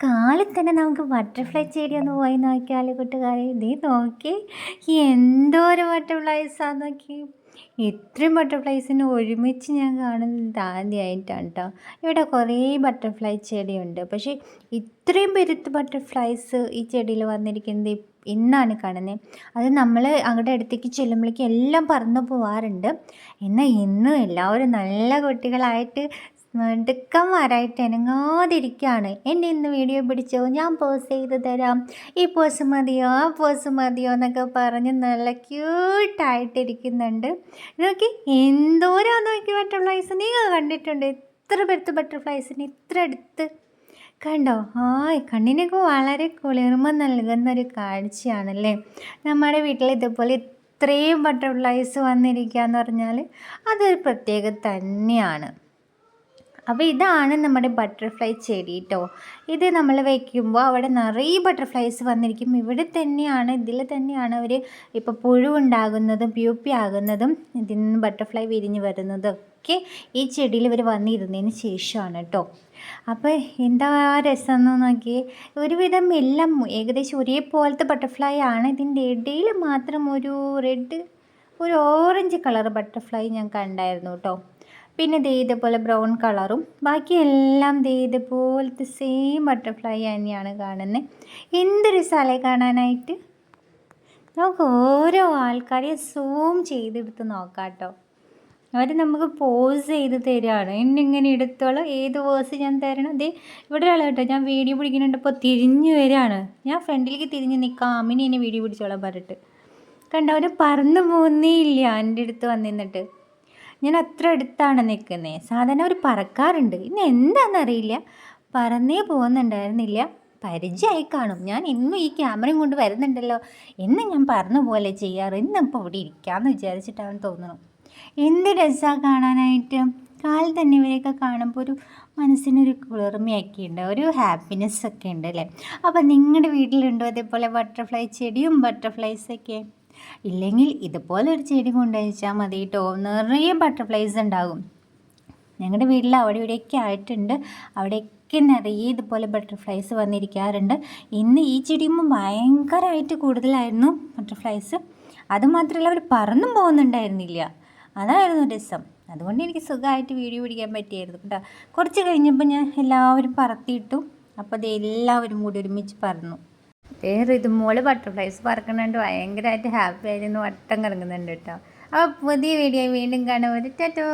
കാലിൽ തന്നെ നമുക്ക് ബട്ടർഫ്ലൈ ചെടി ഒന്ന് പോയി നോക്കിയാൽ കൂട്ടുകാരെ? ഇതേ നോക്കി. എന്തോ ഒരു ബട്ടർഫ്ലൈസാണ് നോക്കി. ഇത്രയും ബട്ടർഫ്ലൈസിന് ഒരുമിച്ച് ഞാൻ കാണുന്നത് ആദ്യമായിട്ടാണ് കേട്ടോ ഇവിടെ കുറേ ബട്ടർഫ്ലൈ ചെടിയുണ്ട്. പക്ഷേ ഇത്രയും പെരുത്ത് ബട്ടർഫ്ലൈസ് ഈ ചെടിയിൽ വന്നിരിക്കുന്നത് ഇന്നാണ് കാണുന്നത്. അത് നമ്മൾ അങ്ങോട്ട് അടുത്തേക്ക് ചെല്ലുമ്പോഴേക്കും എല്ലാം പറന്നു പോവാറുണ്ട്. എന്നാൽ ഇന്നും എല്ലാവരും നല്ല കുട്ടികളായിട്ട് മിടുക്കന്മാരായിട്ട് ഇണങ്ങാതിരിക്കുകയാണ് എന്നെ ഇന്ന് വീഡിയോ പിടിച്ചോ? ഞാൻ പോസ് ചെയ്ത് തരാം. ഈ പോസ് മതിയോ? ആ പോസ് മതിയോ എന്നൊക്കെ പറഞ്ഞ് നല്ല ക്യൂട്ടായിട്ടിരിക്കുന്നുണ്ട് നോക്കി എന്തോരാന്ന് നോക്കി ബട്ടർഫ്ലൈസ് നിങ്ങൾ കണ്ടിട്ടുണ്ട് ഇത്ര പെടുത്ത് ബട്ടർഫ്ലൈസിന് ഇത്ര അടുത്ത്. കണ്ടോ? ആ കണ്ണിനൊക്കെ വളരെ കുളിർമ നൽകുന്ന ഒരു കാഴ്ചയാണല്ലേ? നമ്മുടെ വീട്ടിൽ ഇതുപോലെ ഇത്രയും ബട്ടർഫ്ലൈസ് വന്നിരിക്കുക എന്ന് പറഞ്ഞാൽ അതൊരു പ്രത്യേകത തന്നെയാണ്. അപ്പോൾ ഇതാണ് നമ്മുടെ ബട്ടർഫ്ലൈ ചെടി കേട്ടോ ഇത് നമ്മൾ വയ്ക്കുമ്പോൾ അവിടെ നിറയെ ബട്ടർഫ്ലൈസ് വന്നിരിക്കും. ഇവിടെ തന്നെയാണ് ഇതിൽ തന്നെയാണ് അവർ ഇപ്പോൾ പുഴുവുണ്ടാകുന്നതും പ്യൂപ്പി ആകുന്നതും ഇതിൽ നിന്ന് ബട്ടർഫ്ലൈ വിരിഞ്ഞ് വരുന്നതും ഒക്കെ ഈ ചെടിയിൽ ഇവർ വന്നിരുന്നതിന് ശേഷമാണ് കേട്ടോ അപ്പോൾ എന്താ രസം എന്ന് നോക്കിയേ ഒരുവിധം എല്ലാം ഏകദേശം ഒരേപോലത്തെ ബട്ടർഫ്ലൈ ആണ്. ഇതിന്റെ ഇടയിൽ മാത്രം ഒരു റെഡ് ഒരു ഓറഞ്ച് കളർ ബട്ടർഫ്ലൈ ഞാൻ കണ്ടായിരുന്നു കേട്ടോ പിന്നെ ദേ ഇതുപോലെ ബ്രൗൺ കളറും ബാക്കി എല്ലാം ദേ ഇതുപോലത്തെ സെയിം ബട്ടർഫ്ലൈ തന്നെയാണ് കാണുന്നത് എന്ത് രസമല്ലേ കാണാനായിട്ട്? നമുക്ക് ഓരോ ആൾക്കാരെ സൂം ചെയ്തെടുത്ത് നോക്കാം കേട്ടോ അവർ നമുക്ക് പോസ് ചെയ്ത് തരികയാണ് എന്നിങ്ങനെ എടുത്തോളം. ഏത് പോസ് ഞാൻ തരണം? അതേ ഇവിടെ ഒരാൾ കേട്ടോ ഞാൻ വീഡിയോ പിടിക്കുന്നുണ്ട്. ഇപ്പോൾ തിരിഞ്ഞു വരികയാണ് ഞാൻ ഫ്രണ്ടിലേക്ക് തിരിഞ്ഞ് നിൽക്കാം അമ്മിനെ എന്നെ വീഡിയോ പിടിച്ചോളാം പറഞ്ഞിട്ട്. കണ്ടോ അവർ പറന്നു പോകുന്നേ ഇല്ല എന്റെ അടുത്ത് വന്നിരുന്നിട്ട്. ഞാൻ അത്ര അടുത്താണ് നിൽക്കുന്നത് സാധാരണ അവർ പറക്കാറുണ്ട്. ഇന്ന് എന്താണെന്നറിയില്ല പറന്നേ പോകുന്നുണ്ടായിരുന്നില്ല. പരിചയമായി കാണും. ഞാൻ ഇന്നും ഈ ക്യാമറയും കൊണ്ട് വരുന്നുണ്ടല്ലോ. എന്ന് ഞാൻ പറഞ്ഞ പോലെ ചെയ്യാറ്. ഇന്നിപ്പോൾ ഇവിടെ ഇരിക്കാമെന്ന് വിചാരിച്ചിട്ടാണ് തോന്നുന്നു. എന്ത് രസമാണ് കാണാനായിട്ട്. കാൽ തന്നെ ഇവരെയൊക്കെ കാണുമ്പോൾ ഒരു മനസ്സിനൊരു കുളിർമയൊക്കെ ഉണ്ട് ഒരു ഹാപ്പിനെസ് ഒക്കെ ഉണ്ട് അല്ലേ അപ്പോൾ നിങ്ങളുടെ വീട്ടിലുണ്ടോ അതേപോലെ ബട്ടർഫ്ലൈ ചെടിയും ബട്ടർഫ്ലൈസൊക്കെ ഇല്ലെങ്കിൽ ഇതുപോലെ ഒരു ചെടി കൊണ്ടുവച്ചാൽ മതി. കേട്ടോ നിറയെ ബട്ടർഫ്ലൈസ് ഉണ്ടാകും. ഞങ്ങളുടെ വീട്ടിൽ അവിടെ ഇവിടെയൊക്കെ ആയിട്ടുണ്ട്. അവിടെയൊക്കെ നിറയെ ഇതുപോലെ ബട്ടർഫ്ലൈസ് വന്നിരിക്കാറുണ്ട്. ഇന്ന് ഈ ചെടിയുമ്പോൾ ഭയങ്കരമായിട്ട് കൂടുതലായിരുന്നു ബട്ടർഫ്ലൈസ് അതുമാത്രമല്ല അവർ പറന്നും പോകുന്നുണ്ടായിരുന്നില്ല. അതായിരുന്നു രസം. അതുകൊണ്ട് എനിക്ക് സുഖമായിട്ട് വീഡിയോ പിടിക്കാൻ പറ്റിയായിരുന്നു കേട്ടോ. കുറച്ച് കഴിഞ്ഞപ്പോൾ ഞാൻ എല്ലാവരും പറത്തിയിട്ടു. അപ്പോൾ അത് എല്ലാവരും കൂടി ഒരുമിച്ച് പറന്നു. വേറെ ഇതുപോലെ ബട്ടർഫ്ലൈസ് പറക്കുന്നുണ്ട് ഭയങ്കരമായിട്ട് ഹാപ്പി ആയിരുന്നു. വട്ടം കറങ്ങുന്നുണ്ട് കേട്ടോ അപ്പോൾ പുതിയ വീഡിയോ വീണ്ടും കാണുമ്പോൾ ടാറ്റോ